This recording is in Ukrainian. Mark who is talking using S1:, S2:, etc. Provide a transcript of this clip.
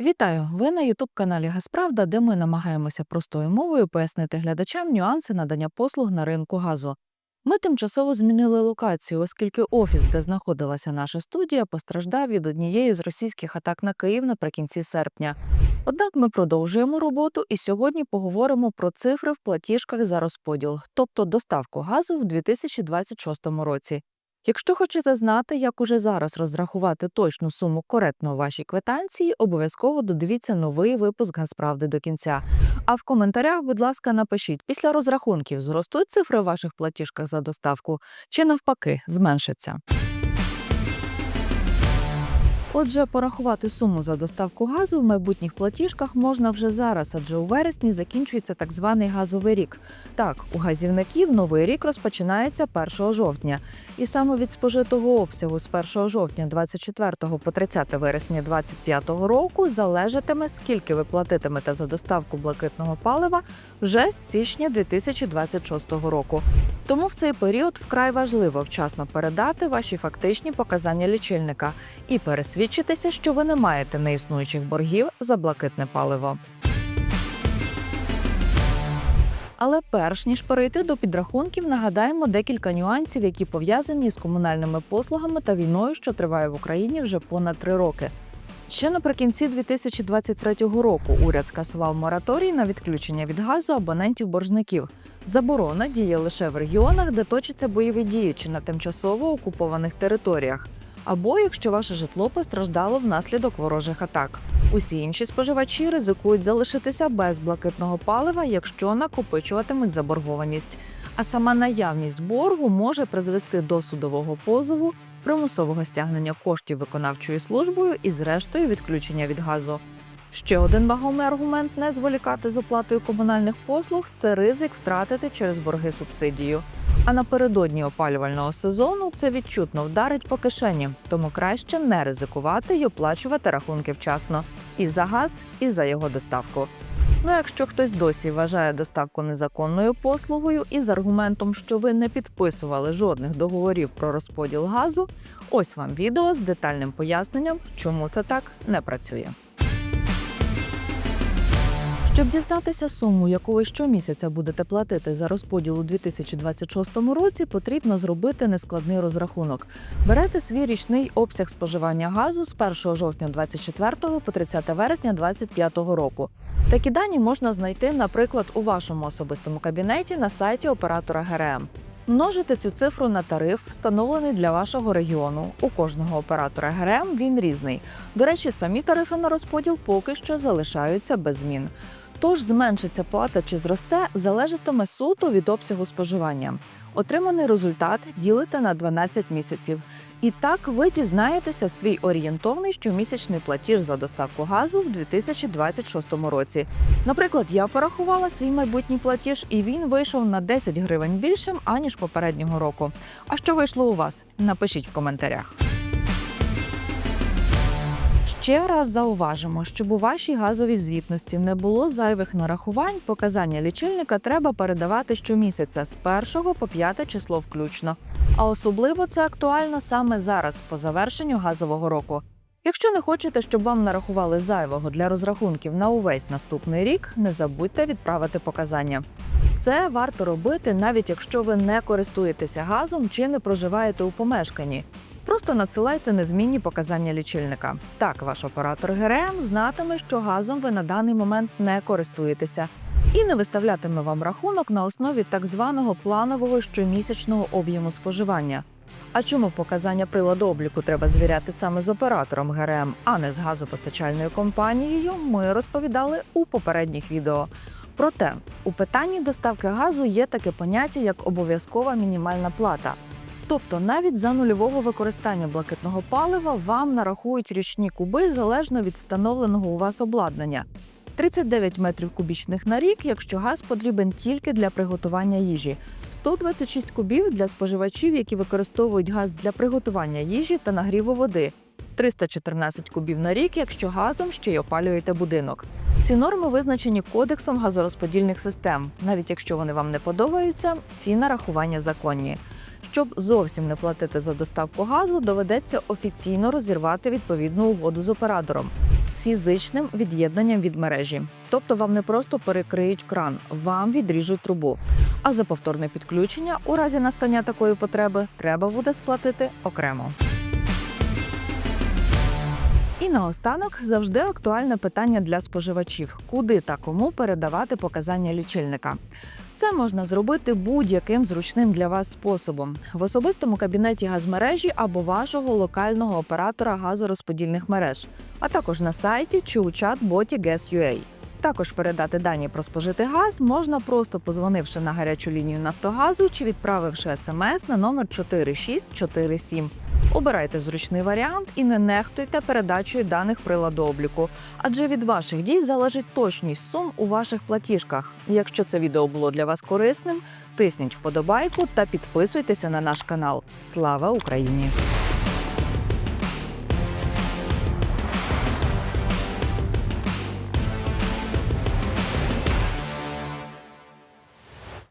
S1: Вітаю! Ви на Ютуб-каналі Газправда, де ми намагаємося простою мовою пояснити глядачам нюанси надання послуг на ринку газу. Ми тимчасово змінили локацію, оскільки офіс, де знаходилася наша студія, постраждав від однієї з російських атак на Київ наприкінці серпня. Однак ми продовжуємо роботу і сьогодні поговоримо про цифри в платіжках за розподіл, тобто доставку газу в 2026 році. Якщо хочете знати, як уже зараз розрахувати точну суму коректно у вашій квитанції, обов'язково додивіться новий випуск Газправди до кінця. А в коментарях, будь ласка, напишіть, після розрахунків зростуть цифри у ваших платіжках за доставку чи навпаки зменшаться. Отже, порахувати суму за доставку газу в майбутніх платіжках можна вже зараз, адже у вересні закінчується так званий газовий рік. Так, у газівників новий рік розпочинається 1 жовтня, і саме від спожитого обсягу з 1 жовтня 24 по 30 вересня 25 року залежатиме, скільки ви платитимете за доставку блакитного палива вже з січня 2026 року. Тому в цей період вкрай важливо вчасно передати ваші фактичні показання лічильника і пересвідчитися, що ви не маєте неіснуючих боргів за блакитне паливо. Але перш ніж перейти до підрахунків, нагадаємо декілька нюансів, які пов'язані з комунальними послугами та війною, що триває в Україні вже понад три роки. Ще наприкінці 2023 року уряд скасував мораторій на відключення від газу абонентів боржників. Заборона діє лише в регіонах, де точаться бойові дії чи на тимчасово окупованих територіях, або якщо ваше житло постраждало внаслідок ворожих атак. Усі інші споживачі ризикують залишитися без блакитного палива, якщо накопичуватимуть заборгованість. А сама наявність боргу може призвести до судового позову, примусового стягнення коштів виконавчою службою і, зрештою, відключення від газу. Ще один вагомий аргумент не зволікати з оплатою комунальних послуг це ризик втратити через борги субсидію. А напередодні опалювального сезону це відчутно вдарить по кишені, тому краще не ризикувати й оплачувати рахунки вчасно і за газ, і за його доставку. Ну, якщо хтось досі вважає доставку незаконною послугою і з аргументом, що ви не підписували жодних договорів про розподіл газу, ось вам відео з детальним поясненням, чому це так не працює. Щоб дізнатися суму, яку ви щомісяця будете платити за розподіл у 2026 році, потрібно зробити нескладний розрахунок. Берете свій річний обсяг споживання газу з 1 жовтня 24 по 30 вересня 25 року. Такі дані можна знайти, наприклад, у вашому особистому кабінеті на сайті оператора ГРМ. Множите цю цифру на тариф, встановлений для вашого регіону. У кожного оператора ГРМ він різний. До речі, самі тарифи на розподіл поки що залишаються без змін. Тож зменшиться плата чи зросте, залежатиме суто від обсягу споживання. Отриманий результат ділите на 12 місяців. І так ви дізнаєтеся свій орієнтовний щомісячний платіж за доставку газу в 2026 році. Наприклад, я порахувала свій майбутній платіж, і він вийшов на 10 гривень більшим аніж попереднього року. А що вийшло у вас? Напишіть в коментарях. Ще раз зауважимо, щоб у вашій газовій звітності не було зайвих нарахувань, показання лічильника треба передавати щомісяця з 1 по 5 число включно. А особливо це актуально саме зараз, по завершенню газового року. Якщо не хочете, щоб вам нарахували зайвого для розрахунків на увесь наступний рік, не забудьте відправити показання. Це варто робити, навіть якщо ви не користуєтеся газом чи не проживаєте у помешканні. Просто надсилайте незмінні показання лічильника. Так, ваш оператор ГРМ знатиме, що газом ви на даний момент не користуєтеся, і не виставлятиме вам рахунок на основі так званого планового щомісячного об'єму споживання. А чому показання приладу обліку треба звіряти саме з оператором ГРМ, а не з газопостачальною компанією, ми розповідали у попередніх відео. Проте у питанні доставки газу є таке поняття як обов'язкова мінімальна плата. Тобто навіть за нульового використання блакитного палива вам нарахують річні куби залежно від встановленого у вас обладнання. 39 метрів кубічних на рік, якщо газ потрібен тільки для приготування їжі, 126 кубів для споживачів, які використовують газ для приготування їжі та нагріву води, 314 кубів на рік, якщо газом ще й опалюєте будинок. Ці норми визначені кодексом газорозподільних систем. Навіть якщо вони вам не подобаються, ці нарахування законні. Щоб зовсім не платити за доставку газу, доведеться офіційно розірвати відповідну угоду з оператором. з фізичним від'єднанням від мережі. Тобто вам не просто перекриють кран, вам відріжуть трубу. А за повторне підключення у разі настання такої потреби треба буде сплатити окремо. І наостанок завжди актуальне питання для споживачів: куди та кому передавати показання лічильника. Це можна зробити будь-яким зручним для вас способом в особистому кабінеті газмережі або вашого локального оператора газорозподільних мереж, а також на сайті чи у чат-боті GasUA. Також передати дані про спожитий газ можна просто позвонивши на гарячу лінію Нафтогазу чи відправивши смс на номер 4647. Обирайте зручний варіант і не нехтуйте передачею даних приладу обліку, адже від ваших дій залежить точність сум у ваших платіжках. Якщо це відео було для вас корисним, тисніть вподобайку та підписуйтеся на наш канал. Слава Україні!